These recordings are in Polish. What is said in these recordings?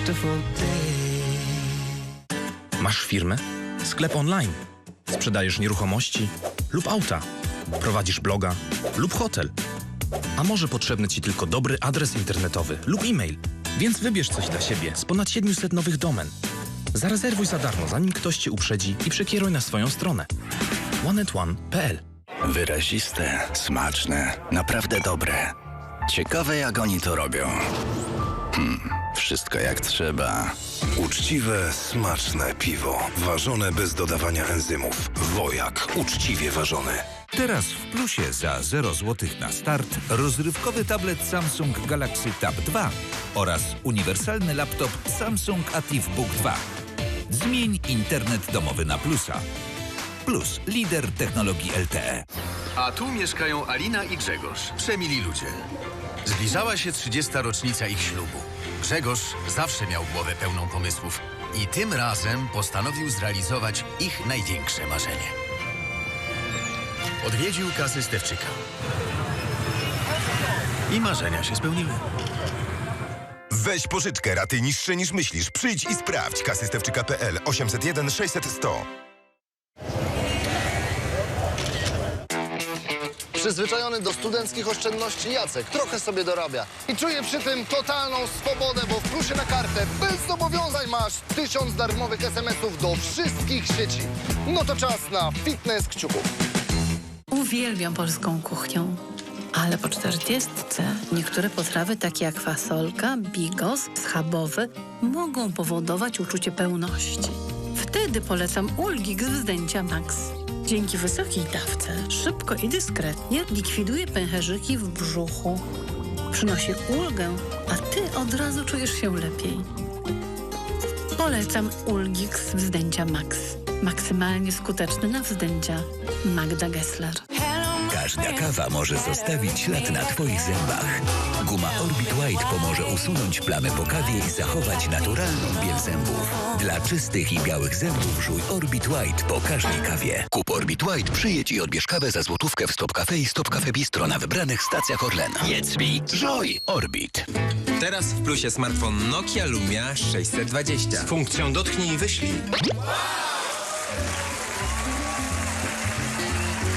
beautiful day. Masz firmę? Sklep online? Sprzedajesz nieruchomości lub auta? Prowadzisz bloga lub hotel? A może potrzebny Ci tylko dobry adres internetowy lub e-mail? Więc wybierz coś dla siebie z ponad 700 nowych domen. Zarezerwuj za darmo, zanim ktoś Cię uprzedzi i przekieruj na swoją stronę. oneatone.pl Wyraziste, smaczne, naprawdę dobre. Ciekawe jak oni to robią. Hmm, wszystko jak trzeba. Uczciwe, smaczne piwo. Ważone bez dodawania enzymów. Wojak. Uczciwie ważony. Teraz w plusie za 0 zł na start rozrywkowy tablet Samsung Galaxy Tab 2 oraz uniwersalny laptop Samsung AtiveBook 2. Zmień internet domowy na plusa. Plus, lider technologii. LTE. A tu mieszkają Alina i Grzegorz, przemili ludzie. Zbliżała się 30. rocznica ich ślubu. Grzegorz zawsze miał głowę pełną pomysłów i tym razem postanowił zrealizować ich największe marzenie. Odwiedził kasy Stewczyka. I marzenia się spełniły. Weź pożyczkę, raty niższe niż myślisz. Przyjdź i sprawdź. Kasystewczyka.pl 801 600 100. Przyzwyczajony do studenckich oszczędności Jacek trochę sobie dorabia. I czuje przy tym totalną swobodę, bo w plusie na kartę bez zobowiązań masz tysiąc darmowych SMS-ów do wszystkich sieci. No to czas na fitness kciuków. Uwielbiam polską kuchnię. Ale po czterdziestce niektóre potrawy, takie jak fasolka, bigos, schabowy, mogą powodować uczucie pełności. Wtedy polecam Ulgik z wzdęcia Max. Dzięki wysokiej dawce szybko i dyskretnie likwiduje pęcherzyki w brzuchu. Przynosi ulgę, a ty od razu czujesz się lepiej. Polecam Ulgik z wzdęcia Max. Maksymalnie skuteczny na wzdęcia. Magda Gessler. Każda kawa może zostawić ślad na Twoich zębach. Guma Orbit White pomoże usunąć plamy po kawie i zachować naturalną biel zębów. Dla czystych i białych zębów żuj Orbit White po każdej kawie. Kup Orbit White, przyjedź i odbierz kawę za złotówkę w Stop Cafe i Stop Cafe Bistro na wybranych stacjach Orlena. Jedz mi, żuj Orbit. Teraz w plusie smartfon Nokia Lumia 620. Funkcją dotknij i wyślij.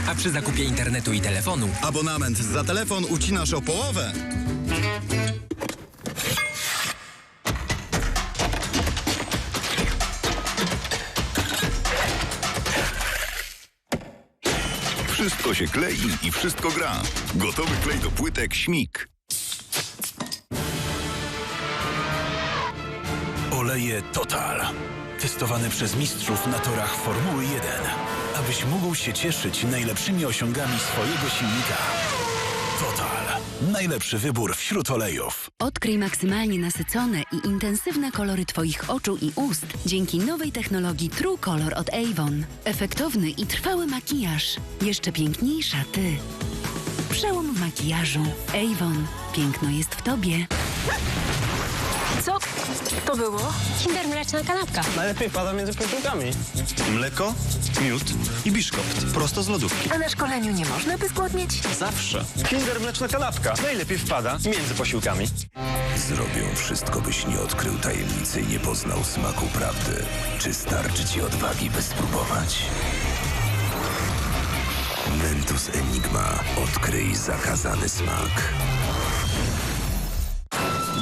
A przy zakupie internetu i telefonu Abonament za telefon ucinasz o połowę. Wszystko się klei i wszystko gra. Gotowy klej do płytek Śmig. Oleje Total. Testowane przez mistrzów na torach Formuły 1. Abyś mógł się cieszyć najlepszymi osiągami swojego silnika. Total. Najlepszy wybór wśród olejów. Odkryj maksymalnie nasycone i intensywne kolory Twoich oczu i ust dzięki nowej technologii True Color od Avon. Efektowny i trwały makijaż. Jeszcze piękniejsza Ty. Przełom w makijażu. Avon. Piękno jest w Tobie. To było? Kinder mleczna kanapka. Najlepiej pada między posiłkami. Mleko, miód i biszkopt. Prosto z lodówki. A na szkoleniu nie można by zgłodnieć? Zawsze. Kinder mleczna kanapka. Najlepiej wpada między posiłkami. Zrobią wszystko, byś nie odkrył tajemnicy i nie poznał smaku prawdy. Czy starczy ci odwagi, by spróbować? Mentos Enigma. Odkryj zakazany smak.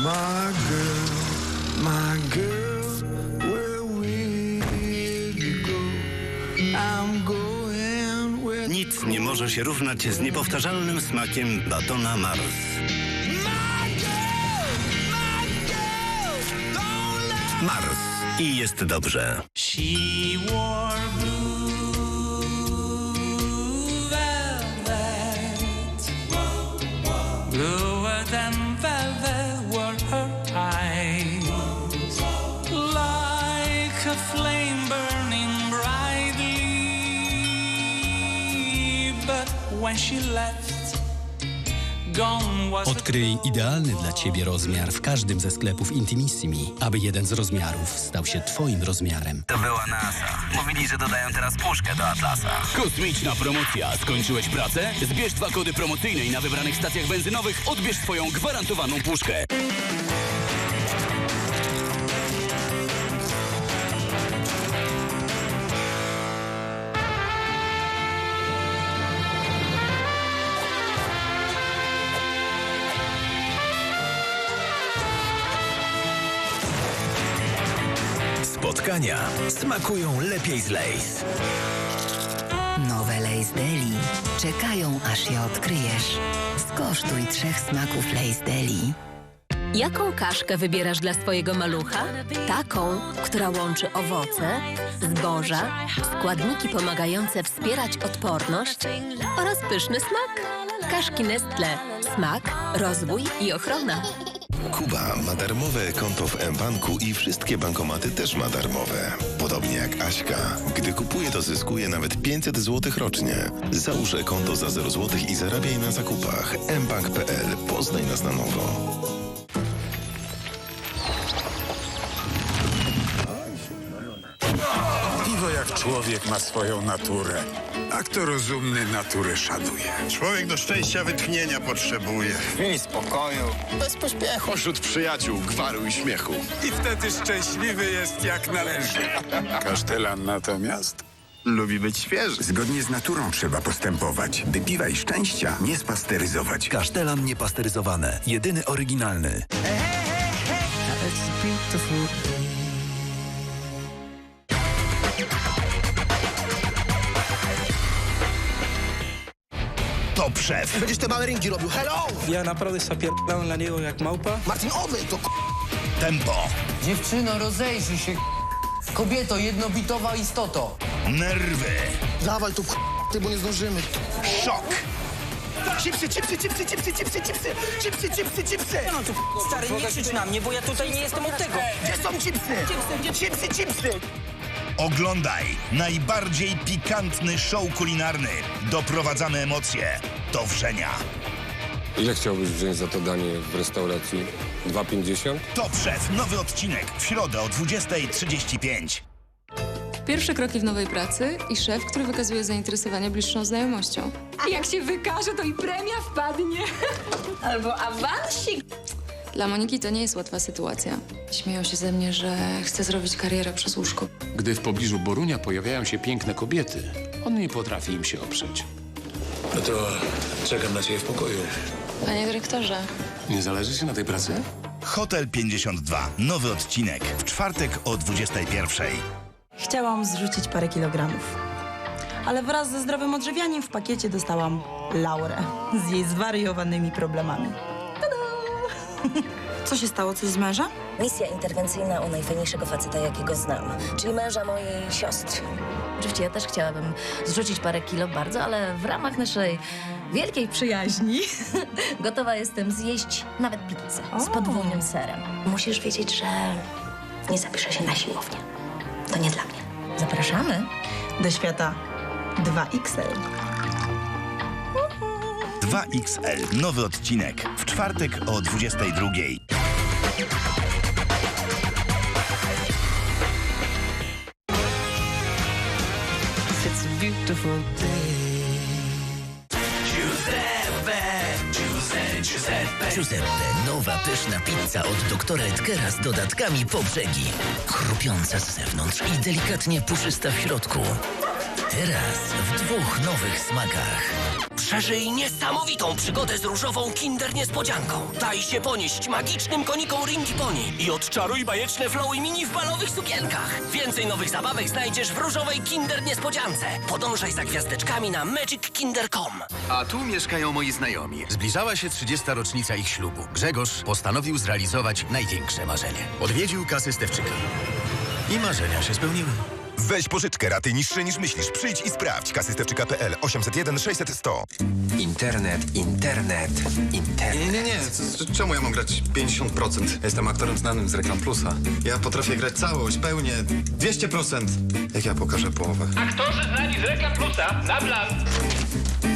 My girl, Nic nie może się równać z niepowtarzalnym smakiem batona Mars. Mars. I jest dobrze. She wore blue velvet. Bluer than velvet Odkryj idealny dla Ciebie rozmiar w każdym ze sklepów Intimissimi, aby jeden z rozmiarów stał się Twoim rozmiarem. To była NASA. Mówili, że dodają teraz puszkę do Atlasa. Kosmiczna promocja. Skończyłeś pracę? Zbierz dwa kody promocyjne i na wybranych stacjach benzynowych odbierz swoją gwarantowaną puszkę. Spotkania smakują lepiej z Lays. Nowe Lays Deli czekają, aż je odkryjesz. Skosztuj trzech smaków Lays Deli. Jaką kaszkę wybierasz dla swojego malucha? Taką, która łączy owoce, zboża, składniki pomagające wspierać odporność oraz pyszny smak. Kaszki Nestle. Smak, rozwój i ochrona. Kuba ma darmowe konto w mBanku i wszystkie bankomaty też ma darmowe. Podobnie jak Aśka. Gdy kupuje, to zyskuje nawet 500 zł rocznie. Załóż konto za 0 zł i zarabiaj na zakupach. mbank.pl. Poznaj nas na nowo. Piwo jak człowiek ma swoją naturę. A kto rozumny naturę szanuje. Człowiek do szczęścia wytchnienia potrzebuje. I spokoju. Bez pośpiechu, wśród przyjaciół, gwaru i śmiechu. I wtedy szczęśliwy jest jak należy. Kasztelan natomiast Lubi być świeży. Zgodnie z naturą trzeba postępować, by piwa i szczęścia nie spasteryzować. Kasztelan niepasteryzowane. Jedyny oryginalny. Top szef. Będziesz te małe ringi robił. Hello! Ja naprawdę zapierdałem na niego jak małpa. Marcin, odejdź to Tempo. Dziewczyno, rozejrzyj się. Kobieto, jednobitowa istoto. Nerwy. Dawaj tu ty, bo nie zdążymy. Szok. Chipsy, chipsy, chipsy, chipsy, chipsy, chipsy, chipsy, chipsy, chipsy. No tu stary, nie krzycz na mnie, bo ja tutaj nie jestem od tego. Gdzie są chipsy? Chipsy, chipsy. Oglądaj najbardziej pikantny show kulinarny. Doprowadzamy emocje do wrzenia. Ile chciałbyś wziąć za to danie w restauracji? 2,50? Top szef. Nowy odcinek w środę o 20.35. Pierwsze kroki w nowej pracy i szef, który wykazuje zainteresowanie bliższą znajomością. A jak się wykaże, to i premia wpadnie. Albo awansik. Dla Moniki to nie jest łatwa sytuacja. Śmieją się ze mnie, że chcę zrobić karierę przez łóżko. Gdy w pobliżu Borunia pojawiają się piękne kobiety, on nie potrafi im się oprzeć. No to czekam na ciebie w pokoju. Panie dyrektorze, Nie zależy ci na tej pracy? Hotel 52. Nowy odcinek w czwartek o 21.00. Chciałam zrzucić parę kilogramów. Ale wraz ze zdrowym odżywianiem w pakiecie dostałam Laurę z jej zwariowanymi problemami. Co się stało? Coś z mężem? Misja interwencyjna u najfajniejszego faceta, jakiego znam, czyli męża mojej siostry. Oczywiście ja też chciałabym zrzucić parę kilo bardzo, ale w ramach naszej wielkiej przyjaźni gotowa jestem zjeść nawet pizzę z podwójnym serem. Musisz wiedzieć, że nie zapiszę się na siłownię. To nie dla mnie. Zapraszamy. Do świata 2XL. 2XL. Nowy odcinek w czwartek o 22.00. It's a beautiful day. Giuseppe, Giuseppe, Giuseppe. Giuseppe, nowa pyszna pizza od doktora Edgera z dodatkami po brzegi. Chrupiąca z zewnątrz i delikatnie puszysta w środku. Teraz w dwóch nowych smakach. Przeżyj niesamowitą przygodę z różową Kinder Niespodzianką. Daj się ponieść magicznym konikom Ringi Pony i odczaruj bajeczne Flowy Mini w balowych sukienkach. Więcej nowych zabawek znajdziesz w różowej Kinder Niespodziance. Podążaj za gwiazdeczkami na magickinder.com. A tu mieszkają moi znajomi. Zbliżała się 30. rocznica ich ślubu. Grzegorz postanowił zrealizować największe marzenie. Odwiedził kasę Stewczyka. I marzenia się spełniły. Weź pożyczkę, raty niższe niż myślisz. Przyjdź i sprawdź. Kasystewczyka.pl 801 600 100. Internet, internet, internet. Nie, nie, nie. C- Czemu ja mam grać 50%? Jestem aktorem znanym z Reklam Plusa. Ja potrafię grać całość, pełnie, 200%. Jak ja pokażę połowę? Aktorzy znani z Reklam Plusa, na plan.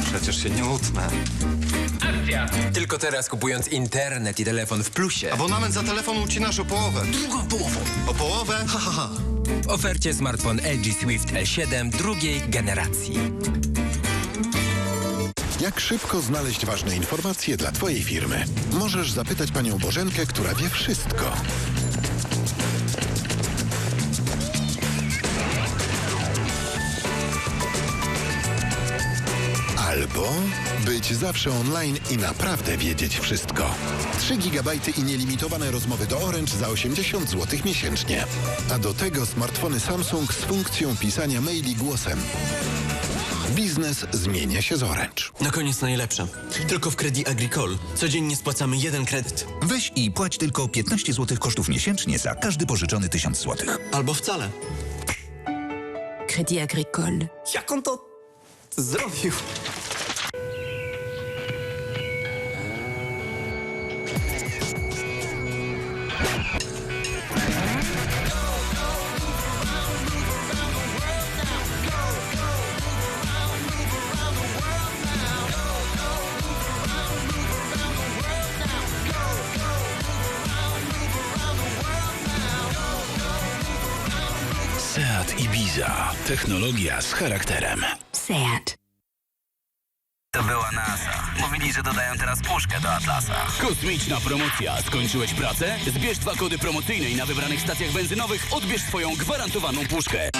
Przecież się nie utnę. Akcja! Tylko teraz kupując internet i telefon w plusie. Abonament za telefon ucinasz o połowę. Drugą połową. O połowę? Ha, ha, ha. W ofercie smartfon LG Swift L7 drugiej generacji. Jak szybko znaleźć ważne informacje dla Twojej firmy? Możesz zapytać panią Bożenkę, która wie wszystko. Albo być zawsze online i naprawdę wiedzieć wszystko. 3 GB i nielimitowane rozmowy do Orange za 80 zł miesięcznie. A do tego smartfony Samsung z funkcją pisania maili głosem. Biznes zmienia się z Orange. Na koniec najlepsze. Tylko w Credit Agricole. Codziennie spłacamy jeden kredyt. Weź i płać tylko 15 zł kosztów miesięcznie za każdy pożyczony 1000 zł. Albo wcale. Crédit Agricole. Jak on to zrobił? Ibiza. Technologia z charakterem. Seat. To była NASA. Mówili, że dodają teraz puszkę do Atlasa. Kosmiczna promocja. Skończyłeś pracę? Zbierz dwa kody promocyjne i na wybranych stacjach benzynowych odbierz swoją gwarantowaną puszkę.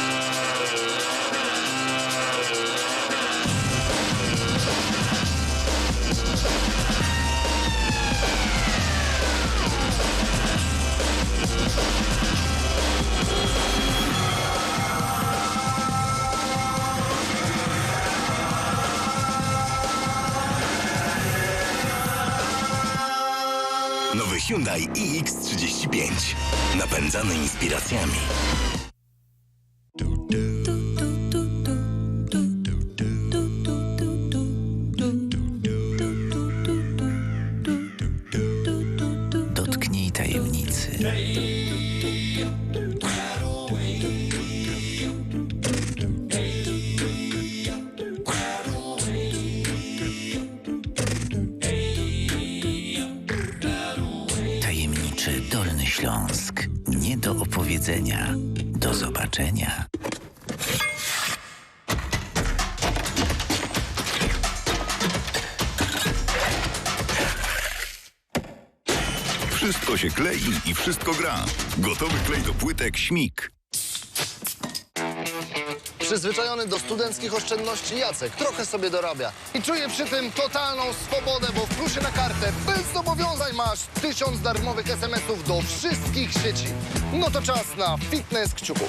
Hyundai iX35. Napędzany inspiracjami. Klei i wszystko gra. Gotowy klej do płytek Śmig. Przyzwyczajony do studenckich oszczędności Jacek trochę sobie dorabia. I czuje przy tym totalną swobodę, bo w plusie na kartę bez zobowiązań masz tysiąc darmowych SMS-ów do wszystkich sieci. No to czas na fitness kciuków.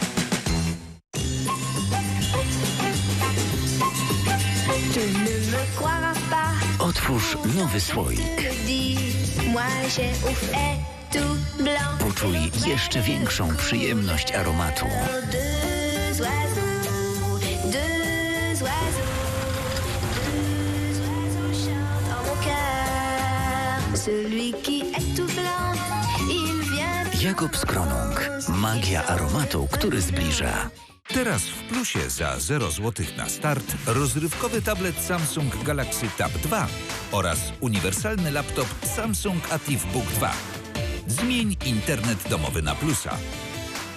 Otwórz nowy słoik. Poczuj jeszcze większą przyjemność aromatu. Jakob Skronung. Magia aromatu, który zbliża. Teraz w plusie za 0 zł na start rozrywkowy tablet Samsung Galaxy Tab 2 oraz uniwersalny laptop Samsung AtiV Book 2. Zmień internet domowy na plusa.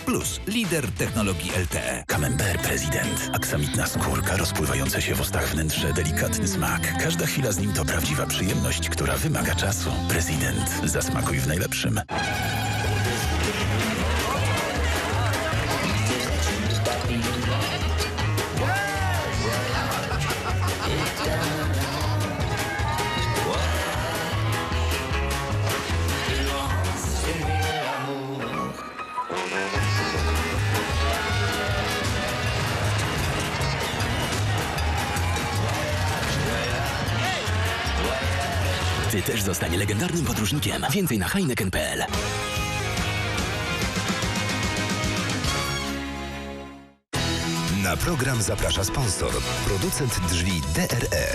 Plus, lider technologii. LTE. Camembert prezydent. Aksamitna skórka, rozpływające się w ustach wnętrze, delikatny smak. Każda chwila z nim to prawdziwa przyjemność, która wymaga czasu. Prezydent. Zasmakuj w najlepszym. Zostań legendarnym podróżnikiem. Więcej na heineken.pl. Na program zaprasza sponsor, producent drzwi DRE.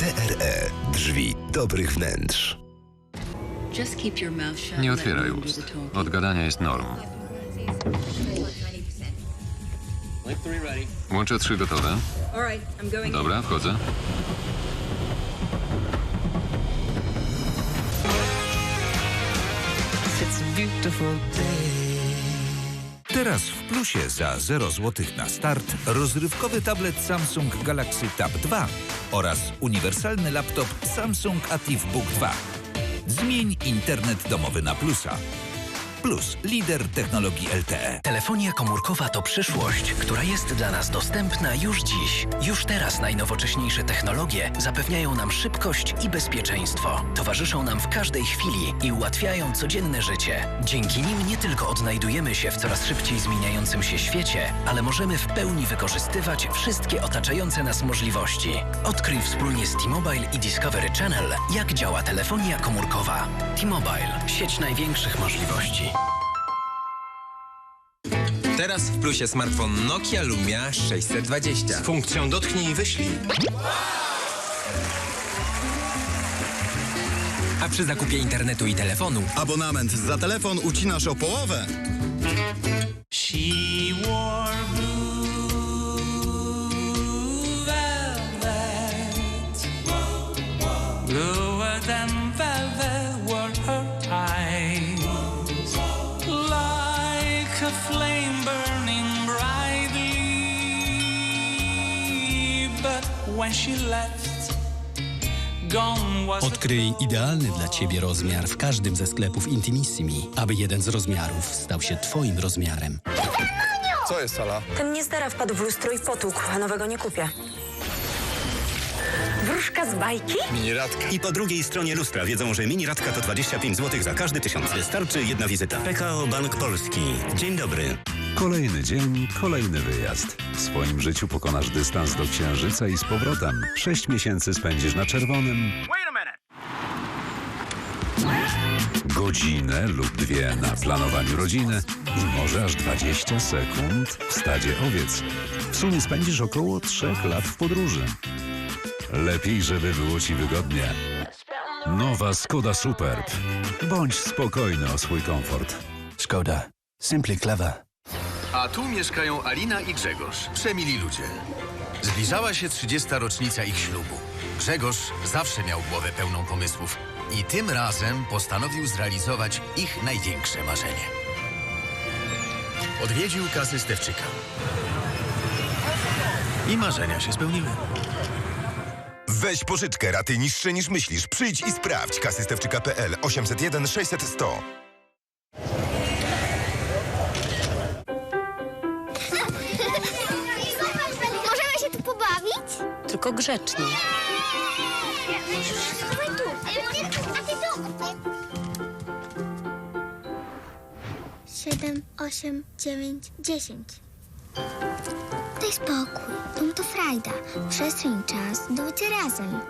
DRE. Drzwi dobrych wnętrz. Nie otwieraj ust. Od gadania jest norm. Łącze trzy gotowe. Dobra, wchodzę. Teraz w plusie za 0 zł na start rozrywkowy tablet Samsung Galaxy Tab 2 oraz uniwersalny laptop Samsung AtiV Book 2. Zmień internet domowy na plusa. Plus, lider technologii. LTE. Telefonia komórkowa to przyszłość, która jest dla nas dostępna już dziś. Już teraz najnowocześniejsze technologie zapewniają nam szybkość i bezpieczeństwo. Towarzyszą nam w każdej chwili i ułatwiają codzienne życie. Dzięki nim nie tylko odnajdujemy się w coraz szybciej zmieniającym się świecie, ale możemy w pełni wykorzystywać wszystkie otaczające nas możliwości. Odkryj wspólnie z T-Mobile i Discovery Channel, jak działa telefonia komórkowa. T-Mobile. Sieć największych możliwości. Teraz w plusie smartfon Nokia Lumia 620. Z funkcją dotknij i wyślij. A przy zakupie internetu i telefonu Abonament za telefon ucinasz o połowę. She wore blue Odkryj idealny dla Ciebie rozmiar w każdym ze sklepów Intimissimi, aby jeden z rozmiarów stał się Twoim rozmiarem. Co jest, Ala? Ten nie stara wpadł w lustro i potłukł, a nowego nie kupię. Wróżka z bajki? Mini Radka. I po drugiej stronie lustra wiedzą, że mini radka to 25 zł za każdy tysiąc. Wystarczy jedna wizyta. PKO Bank Polski. Dzień dobry. Kolejny dzień, kolejny wyjazd. W swoim życiu pokonasz dystans do Księżyca i z powrotem. Sześć miesięcy spędzisz na czerwonym. Godzinę lub dwie na planowaniu rodziny i może aż 20 sekund w stadzie owiec. W sumie spędzisz około trzech lat w podróży. Lepiej, żeby było Ci wygodnie. Nowa Skoda Superb. Bądź spokojny o swój komfort. Szkoda. Simply clever. A tu mieszkają Alina i Grzegorz, przemili ludzie. Zbliżała się 30. rocznica ich ślubu. Grzegorz zawsze miał głowę pełną pomysłów i tym razem postanowił zrealizować ich największe marzenie. Odwiedził kasy Stewczyka. I marzenia się spełniły. Weź pożyczkę, raty niższe niż myślisz. Przyjdź i sprawdź. Kasystewczyka.pl 801 600 100. Tylko grzecznie. Siedem, osiem, dziewięć, dziesięć. Daj spokój. Dom to frajda. Przestrzeń czas do bycia razem.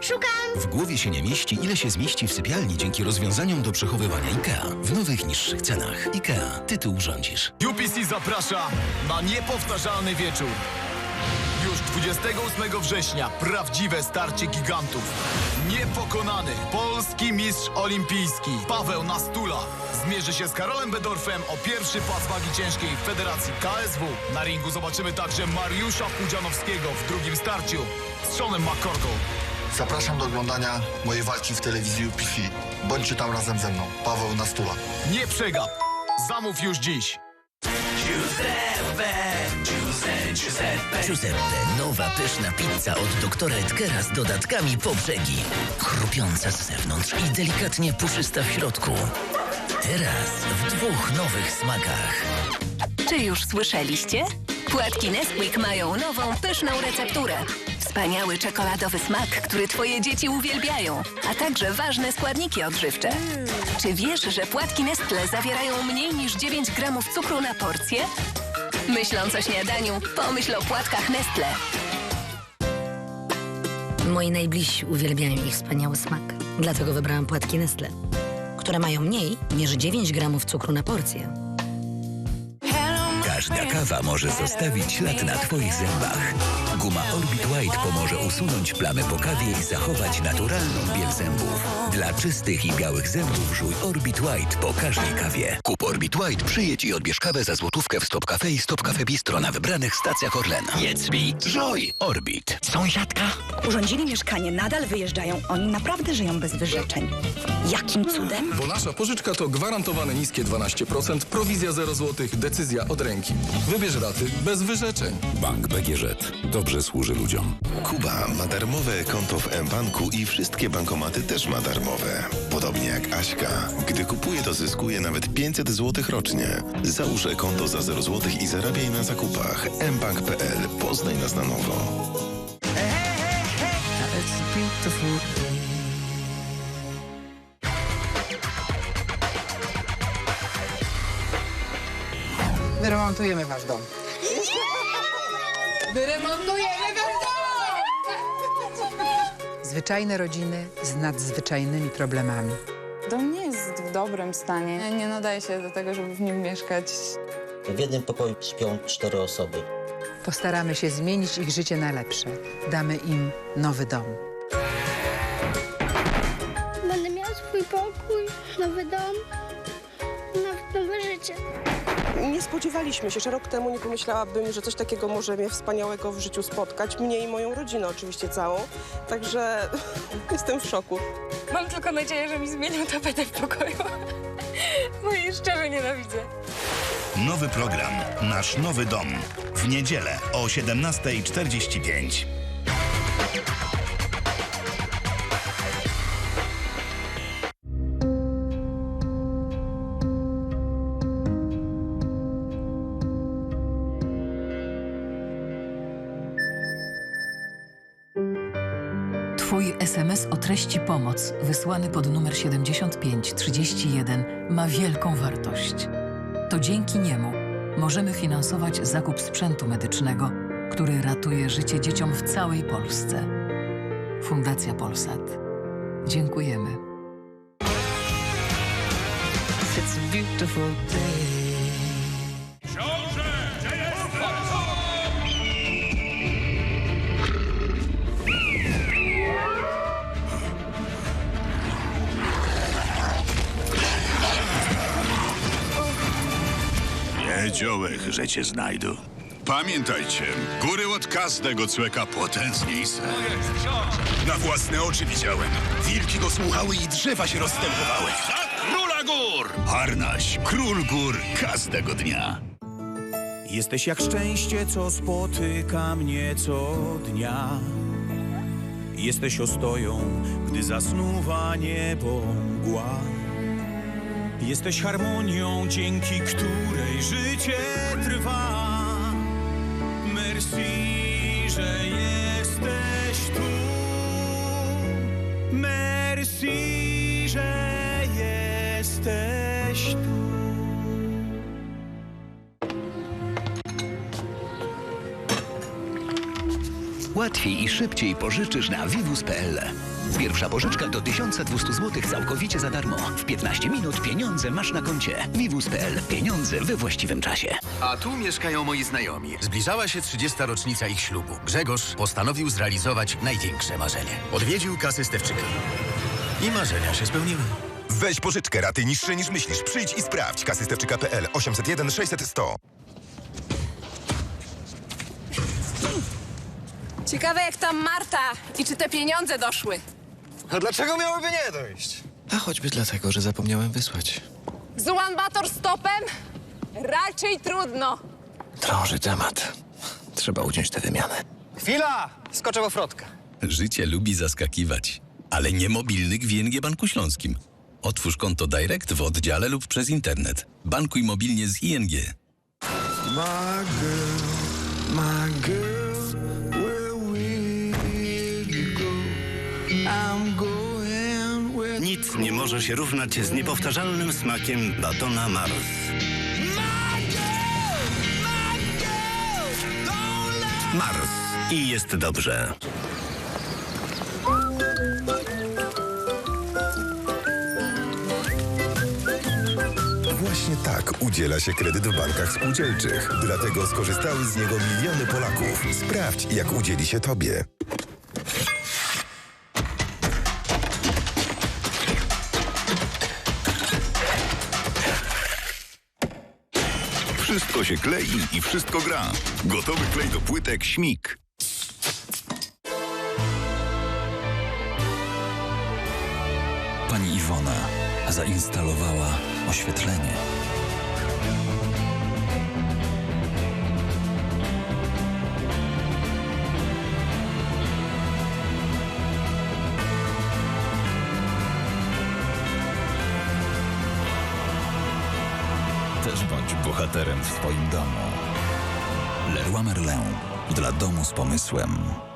Szukam! W głowie się nie mieści, ile się zmieści w sypialni dzięki rozwiązaniom do przechowywania IKEA. W nowych, niższych cenach. IKEA. Ty tu urządzisz. UPC zaprasza na niepowtarzalny wieczór. Już 28 września prawdziwe starcie gigantów. Niepokonany polski mistrz olimpijski Paweł Nastula zmierzy się z Karolem Bedorfem o pierwszy pas wagi ciężkiej w Federacji KSW. Na ringu zobaczymy także Mariusza Pudzianowskiego w drugim starciu z Seanem McCorkle. Zapraszam do oglądania mojej walki w telewizji UPC. Bądźcie tam razem ze mną. Paweł Nastula. Nie przegap! Zamów już dziś! Giuseppe, Giuseppe, Giuseppe. Nowa pyszna pizza od doktora Edgera z dodatkami po brzegi. Chrupiąca z zewnątrz i delikatnie puszysta w środku. Teraz w dwóch nowych smakach. Czy już słyszeliście? Płatki Nesquik mają nową, pyszną recepturę. Wspaniały czekoladowy smak, który twoje dzieci uwielbiają, a także ważne składniki odżywcze. Czy wiesz, że płatki Nestle zawierają mniej niż 9 gramów cukru na porcję? Myśląc o śniadaniu, pomyśl o płatkach Nestle. Moi najbliżsi uwielbiają ich wspaniały smak. Dlatego wybrałam płatki Nestle, które mają mniej niż 9 gramów cukru na porcję. Każda kawa może zostawić ślad na Twoich zębach. Guma Orbit White pomoże usunąć plamy po kawie i zachować naturalną biel zębów. Dla czystych i białych zębów żuj Orbit White po każdej kawie. Kup Orbit White, przyjedź i odbierz kawę za złotówkę w Stop Cafe i Stop Cafe Bistro na wybranych stacjach Orlena. Jedz mi, żuj Orbit. Sąsiadka? Urządzili mieszkanie, nadal wyjeżdżają. Oni naprawdę żyją bez wyrzeczeń. Jakim cudem? Bo nasza pożyczka to gwarantowane niskie 12%, prowizja 0 zł, decyzja od ręki. Wybierz raty bez wyrzeczeń. Bank BGŻ. Dobrze służy ludziom. Kuba ma darmowe konto w mBanku i wszystkie bankomaty też ma darmowe. Podobnie jak Aśka. Gdy kupuje, to zyskuje nawet 500 zł rocznie. Załóż konto za 0 zł i zarabiaj na zakupach. mbank.pl. Poznaj nas na nowo. Wyremontujemy wasz dom. Wyremontujemy wasz dom! Zwyczajne rodziny z nadzwyczajnymi problemami. Dom nie jest w dobrym stanie. Nie nadaje się do tego, żeby w nim mieszkać. W jednym pokoju śpią cztery osoby. Postaramy się zmienić ich życie na lepsze. Damy im nowy dom. Będę miała swój pokój, nowy dom, nowe życie. Nie spodziewaliśmy się, że rok temu nie pomyślałabym, że coś takiego może mnie wspaniałego w życiu spotkać. Mnie i moją rodzinę oczywiście całą. Także jestem w szoku. Mam tylko nadzieję, że mi zmienią tapetę w pokoju. Bo jej szczerze nienawidzę. Nowy program Nasz Nowy Dom. W niedzielę o 17.45. 75 31 ma wielką wartość. To dzięki niemu możemy finansować zakup sprzętu medycznego, który ratuje życie dzieciom w całej Polsce. Fundacja Polsat. Dziękujemy. It's a beautiful day. Wiedziałem, że cię znajdą. Pamiętajcie, góry od każdego człowieka potężniejsze. Na własne oczy widziałem. Wilki go słuchały i drzewa się rozstępowały. Za króla gór! Harnaś, król gór każdego dnia. Jesteś jak szczęście, co spotyka mnie co dnia. Jesteś ostoją, gdy zasnuwa niebo mgła. Jesteś harmonią, dzięki której życie trwa. Merci, że jesteś tu. Merci, Łatwiej i szybciej pożyczysz na vivus.pl. Pierwsza pożyczka to 1200 zł całkowicie za darmo. W 15 minut pieniądze masz na koncie. vivus.pl. Pieniądze we właściwym czasie. A tu mieszkają moi znajomi. Zbliżała się 30. rocznica ich ślubu. Grzegorz postanowił zrealizować największe marzenie. Odwiedził kasę Stewczyka. I marzenia się spełniły. Weź pożyczkę, raty niższe niż myślisz. Przyjdź i sprawdź. Kasystewczyka.pl 801 600 100. Ciekawe jak tam Marta i czy te pieniądze doszły. A dlaczego miałyby nie dojść? A choćby dlatego, że zapomniałem wysłać. Z Bator stopem? Raczej trudno. Drąży temat. Trzeba uciąć tę wymianę. Chwila! Skoczę w ofrotkę. Życie lubi zaskakiwać, ale nie mobilnych w ING Banku Śląskim. Otwórz konto Direct w oddziale lub przez internet. Bankuj mobilnie z ING. My girl, my girl, Nie może się równać z niepowtarzalnym smakiem batona Mars. Mars. I jest dobrze. Właśnie tak udziela się kredyt w bankach spółdzielczych. Dlatego skorzystały z niego miliony Polaków. Sprawdź, jak udzieli się tobie. Wszystko się klei i wszystko gra. Gotowy klej do płytek Śmig. Pani Iwona zainstalowała oświetlenie. Bohaterem w swoim domu. Leroy Merlin. Dla domu z pomysłem.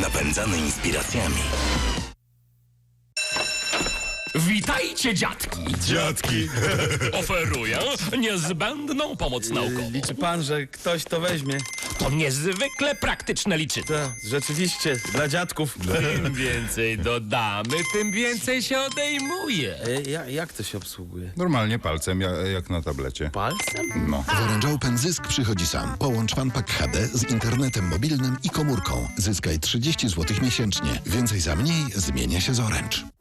Napędzany inspiracjami. Witajcie, dziadki! Dziadki. Oferuję niezbędną pomoc naukową. Liczy pan, że ktoś to weźmie? To niezwykle praktyczne liczymy. Tak, rzeczywiście, dla dziadków. Im więcej dodamy, tym więcej się odejmuje. E, ja, jak to się obsługuje? Normalnie palcem, ja, jak na tablecie. Palcem? No. W Orange Open zysk przychodzi sam. Połącz FanPack HD z internetem mobilnym i komórką. Zyskaj 30 zł miesięcznie. Więcej za mniej zmienia się z Orange.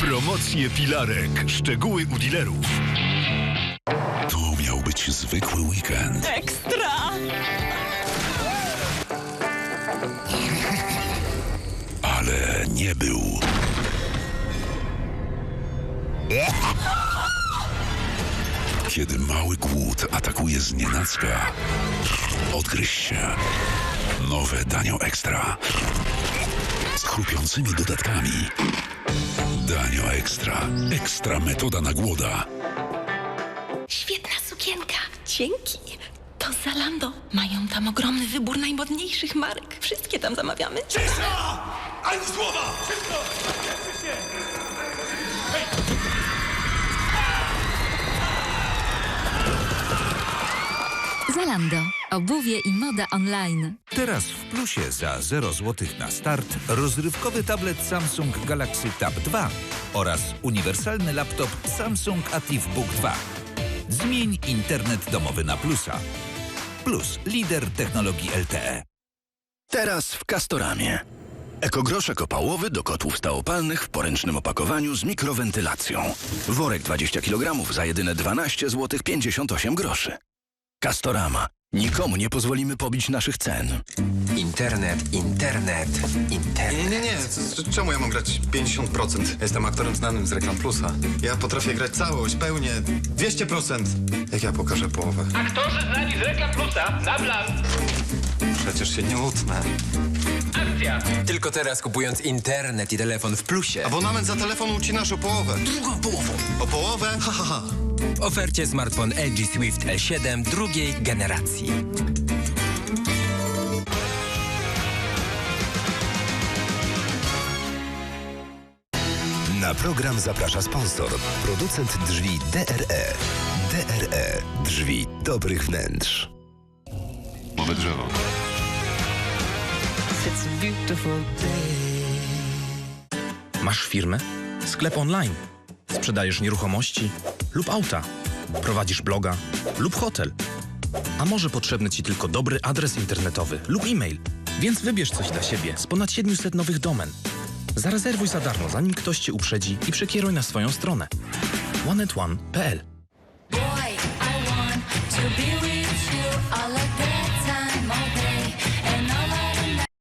Promocje pilarek. Szczegóły u dealerów. Być zwykły weekend. Ekstra! Ale nie był. Kiedy mały głód atakuje z nienacka, odgryź się. Nowe Danio Ekstra. Z chrupiącymi dodatkami. Danio Ekstra. Ekstra metoda na głoda. Dzięki. To Zalando. Mają tam ogromny wybór najmodniejszych marek. Wszystkie tam zamawiamy. Cisza! Ani słowa! Szybko! Zalando. Obuwie i moda online. Teraz w plusie za 0 zł na start rozrywkowy tablet Samsung Galaxy Tab 2 oraz uniwersalny laptop Samsung AtiveBook 2. Zmień internet domowy na plusa. Plus, lider technologii. LTE. Teraz w Castoramie. Ekogroszek opałowy do kotłów stałopalnych w poręcznym opakowaniu z mikrowentylacją. Worek 20 kg za jedyne 12 zł 58 groszy. Castorama. Nikomu nie pozwolimy pobić naszych cen. Internet, internet, internet. Nie, nie, nie. C- Czemu ja mam grać 50%? Jestem aktorem znanym z Reklam Plusa. Ja potrafię grać całość, pełnię, 200%. Jak ja pokażę połowę? Aktorzy znani z Reklam Plusa, na plan. Przecież się nie utnę. Akcja! Tylko teraz kupując internet i telefon w plusie. Abonament za telefon ucinasz o połowę. Drugą połową. O połowę? Ha, ha, ha. W ofercie smartfon LG Swift L7 drugiej generacji. Na program zaprasza sponsor, producent drzwi DRE. DRE. Drzwi dobrych wnętrz. Nowe drzewo. Masz firmę? Sklep online? Sprzedajesz nieruchomości lub auta? Prowadzisz bloga lub hotel? A może potrzebny Ci tylko dobry adres internetowy lub e-mail? Więc wybierz coś dla siebie z ponad 700 nowych domen. Zarezerwuj za darmo, zanim ktoś Cię uprzedzi i przekieruj na swoją stronę. oneatone.pl Boy,